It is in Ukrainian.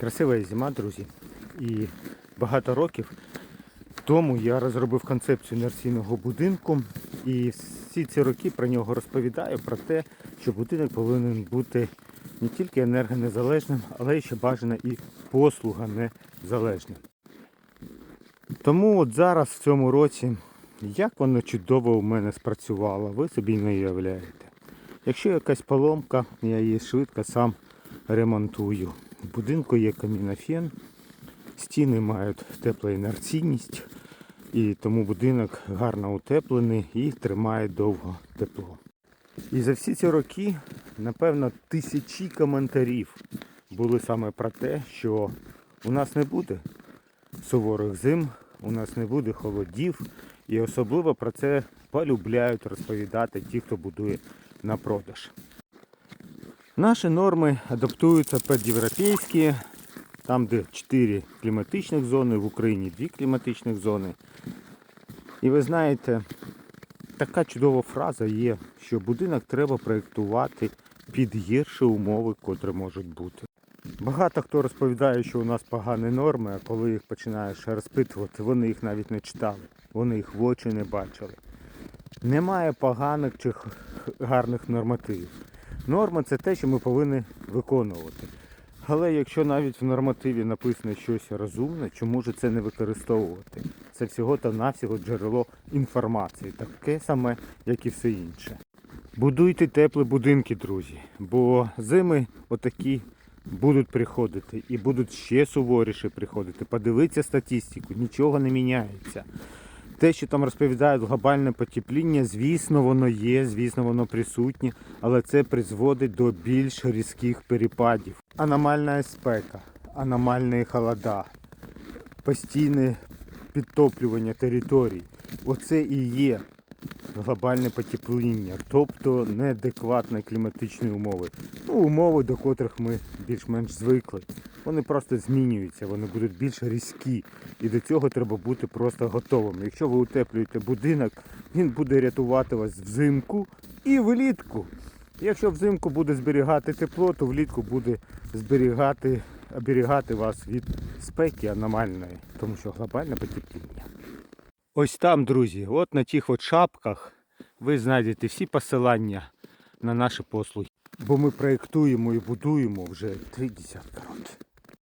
Красива зима, друзі. І багато років тому я розробив концепцію інерційного будинку. І всі ці роки про нього розповідаю про те, що будинок повинен бути не тільки енергонезалежним, але й ще бажано і послуга незалежним. Тому от зараз в цьому році, як воно чудово у мене спрацювало, ви собі не уявляєте. Якщо якась поломка, я її швидко сам ремонтую. В будинку є камінофен, стіни мають теплоінерційність, і тому будинок гарно утеплений і тримає довго тепло. І за всі ці роки, напевно, тисячі коментарів були саме про те, що у нас не буде суворих зим, у нас не буде холодів. І особливо про це полюбляють розповідати ті, хто будує на продаж. Наші норми адаптуються під європейські, там де 4 кліматичних зони, в Україні 2 кліматичних зони. І ви знаєте, така чудова фраза є, що будинок треба проєктувати під гірші умови, котрі можуть бути. Багато хто розповідає, що у нас погані норми, а коли їх починаєш розпитувати, вони їх навіть не читали, вони їх в очі не бачили. Немає поганих чи гарних нормативів. Норма це те, що ми повинні виконувати. Але якщо навіть в нормативі написано щось розумне, чому ж це не використовувати? Це всього та навсього джерело інформації, таке саме, як і все інше. Будуйте теплі будинки, друзі, бо зими отакі будуть приходити і будуть ще суворіше приходити. Подивіться статистику, нічого не міняється. Те, що там розповідають глобальне потепління, звісно, воно є, звісно, воно присутнє, але це призводить до більш різких перепадів. Аномальна спека, аномальні холода, постійне підтоплювання територій. Оце і є глобальне потепління, тобто неадекватні кліматичні умови. Ну, умови, до котрих ми більш-менш звикли. Вони просто змінюються, вони будуть більш різкі. І до цього треба бути просто готовим. Якщо ви утеплюєте будинок, він буде рятувати вас взимку і влітку. Якщо взимку буде зберігати тепло, то влітку буде зберігати, оберігати вас від спеки аномальної, тому що глобальне потепління. Ось там, друзі, от на тих от шапках ви знайдете всі посилання на наші послуги. Бо ми проєктуємо і будуємо вже три десятки років.